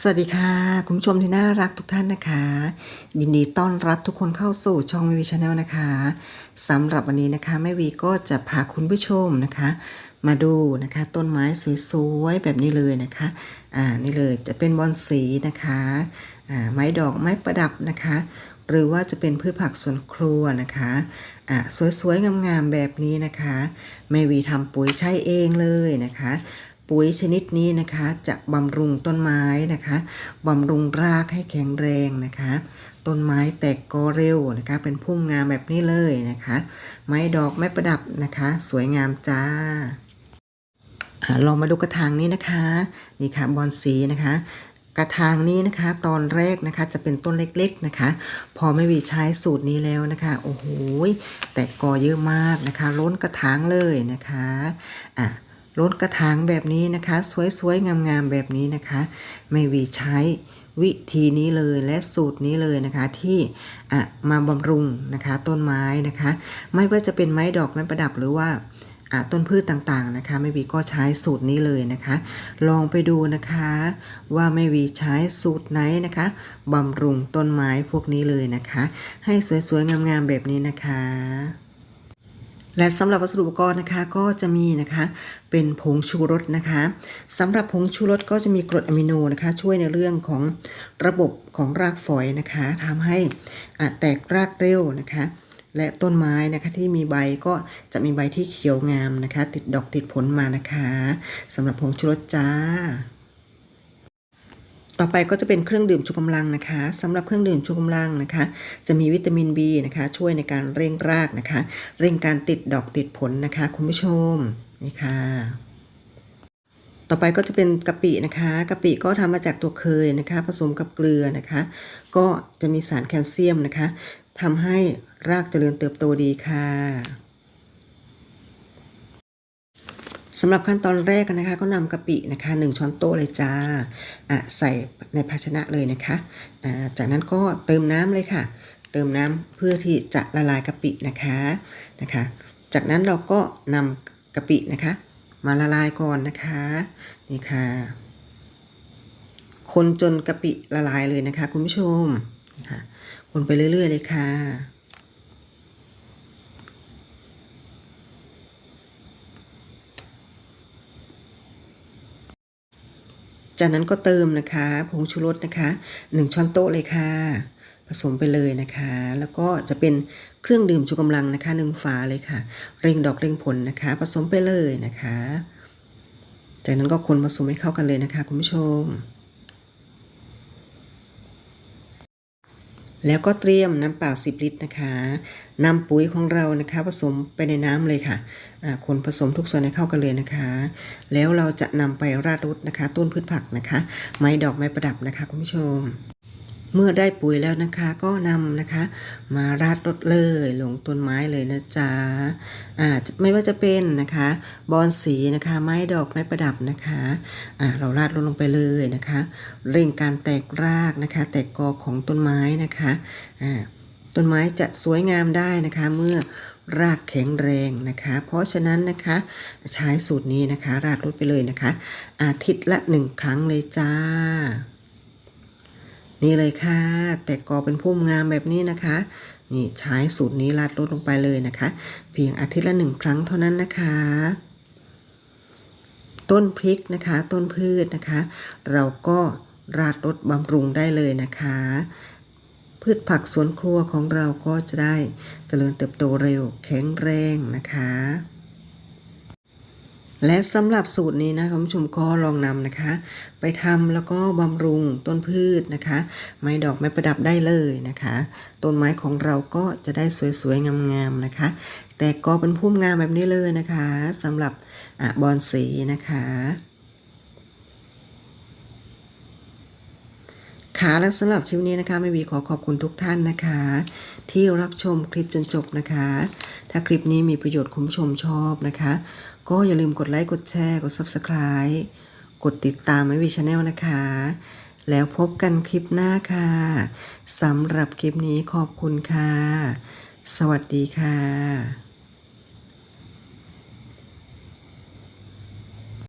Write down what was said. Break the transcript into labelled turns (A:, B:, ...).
A: สวัสดีค่ะ คุณผู้ชมที่น่ารักทุกท่านนะคะ ยินดีต้อนรับทุกคนเข้าสู่ช่องแม่วีชาแนลนะคะสำหรับวันนี้นะคะแม่วีก็จะพาคุณผู้ชมนะคะ มาดูนะคะต้นไม้สวยๆแบบนี้เลยนะคะอ่านี่เลยจะเป็นบอนสีนะคะอ่าไม้ดอกไม้ประดับนะคะ หรือว่าจะเป็นพืชผักสวนครัวนะคะอ่าสวยๆงามๆแบบนี้นะคะแม่วีทำปุ๋ยใช้เองเลยนะคะ ปุ๋ยชนิดนี้นะคะจะบำรุงต้นไม้นะคะบำรุงรากให้แข็งแรงนะคะ ต้นไม้แตกกอเร็วนะคะ เป็นพุ่มงามแบบนี้เลยนะคะ ไม้ดอกไม้ประดับนะคะ สวยงามจ้าอ่าลองมาดูกระถางนี้นะคะนี่ค่ะบอนสีนะคะ กระถางนี้นะคะตอนแรกนะคะจะเป็นต้นเล็กๆนะคะ พอไม่วีใช้สูตรนี้แล้วนะคะโอ้โหแตกกอเยอะมากนะคะ ล้นกระถางเลยนะคะอะ ล้นกระถางแบบนี้นะคะ สวยๆ งามๆ แบบนี้นะคะ ไม่วีใช้วิธีนี้เลยและสูตรนี้เลยนะคะที่มาบำรุงนะคะต้นไม้นะคะ ไม่ว่าจะเป็นไม้ดอกไม้ประดับหรือว่าต้นพืชต่างๆนะคะไม่วีก็ใช้สูตรนี้เลยนะคะ ลองไปดูนะคะว่าไม่วีใช้สูตรไหนนะคะบำรุงต้นไม้พวกนี้เลยนะคะ ให้สวยๆงามๆแบบนี้นะคะ และสำหรับวัสดุอุปกรณ์นะคะก็จะมีนะคะเป็นผงชูรสนะคะสำหรับผงชูรสก็จะมีกรดอะมิโนนะคะ ช่วยในเรื่องของระบบของรากฝอยนะคะทำให้อะแตกรากเร็วนะคะ และต้นไม้นะคะที่มีใบก็จะมีใบที่เขียวงามนะคะ ติดดอกติดผลมานะคะสำหรับผงชูรสจ้า ต่อไปก็จะเป็นเครื่องดื่มชูกำลังนะคะสำหรับเครื่องดื่มชูกำลังนะคะ จะมีวิตามิน B นะคะช่วยในการเร่งรากนะคะ เร่งการติดดอกติดผลนะคะคุณผู้ชมนี่ค่ะต่อไปก็จะเป็นกะปินะคะกะปิก็ทำมาจากตัวเคยนะคะ ผสมกับเกลือนะคะ ก็จะมีสารแคลเซียมนะคะทำให้รากเจริญเติบโตดีค่ะ สำหรับขั้นตอนแรกนะคะก็นำกะปินะคะ1ช้อนโต๊ะเลยจ้าอะใส่ในภาชนะเลยนะคะอ่าจากนั้นก็เติมน้ำเลยค่ะ เติมน้ำเพื่อที่จะละลายกะปินะคะนะคะ จากนั้นเราก็นำกะปินะคะ มาละลายก่อนนะคะนี่ค่ะ คนจนกะปิละลายเลยนะคะ คุณผู้ชมนะคะคนไปเรื่อย ๆ เลยค่ะ จากนั้นก็เติมนะคะผงชูรสนะคะ1ช้อนโต๊ะเลยค่ะ ผสมไปเลยนะคะ แล้วก็จะเป็นเครื่องดื่มชูกำลังนะคะหนึ่งฝาเลยค่ะ เร่งดอกเร่งผลนะคะ ผสมไปเลยนะคะ จากนั้นก็คนผสมให้เข้ากันเลยนะคะคุณผู้ชม แล้วก็เตรียมน้ำเปล่า 10 ลิตรนะคะนำปุ๋ยของเรานะคะ ผสมไปในน้ำเลยค่ะคนผสมทุกส่วนให้เข้ากันเลยนะคะ แล้วเราจะนำไปราดรดนะคะ ต้นพืชผักนะคะ ไม้ดอกไม้ประดับนะคะคุณผู้ชม เมื่อได้ปุ๋ยแล้วนะคะก็นำนะคะ มาราดรดเลยลงต้นไม้เลยนะจ๊ะอ่าไม่ว่าจะเป็นนะคะบอนสีนะคะไม้ดอกไม้ประดับนะคะอ่าเราราดรดลงไปเลยนะคะ เร่งการแตกรากนะคะ แตกกอของต้นไม้นะคะอ่าต้นไม้จะสวยงามได้นะคะเมื่อรากแข็งแรงนะคะ เพราะฉะนั้นนะคะใช้สูตรนี้นะคะ ราดรดไปเลยนะคะ อาทิตย์ละหนึ่งครั้งเลยจ้า นี่เลยค่ะ แตกกอเป็นพุ่มงามแบบนี้นะคะ นี่ใช้สูตรนี้ราดรดลงไปเลยนะคะ เพียงอาทิตย์ละหนึ่งครั้งเท่านั้นนะคะต้นพริกนะคะต้นพืชนะคะ เราก็ราดรดบำรุงได้เลยนะคะ พืชผักสวนครัวของเราก็จะได้เจริญเติบโตเร็วแข็งแรงนะคะ และสำหรับสูตรนี้นะคุณผู้ชมก็ลองนำนะคะ ไปทำแล้วก็บำรุงต้นพืชนะคะ ไม้ดอกไม้ประดับได้เลยนะคะ ต้นไม้ของเราก็จะได้สวยๆงามๆนะคะ แต่ก็เป็นพุ่มงามแบบนี้เลยนะคะสำหรับอบอนสีนะคะ ค่ะและสำหรับคลิปนี้นะคะไม่วีขอขอบคุณทุกท่านนะคะ ที่รับชมคลิปจนจบนะคะ ถ้าคลิปนี้มีประโยชน์คุณผู้ชมชอบนะคะ ก็อย่าลืมกดไลค์กดแชร์กด Subscribe กดติดตามไม่วีชาแนลนะคะ แล้วพบกันคลิปหน้าค่ะสำหรับคลิปนี้ขอบคุณค่ะ สวัสดีค่ะ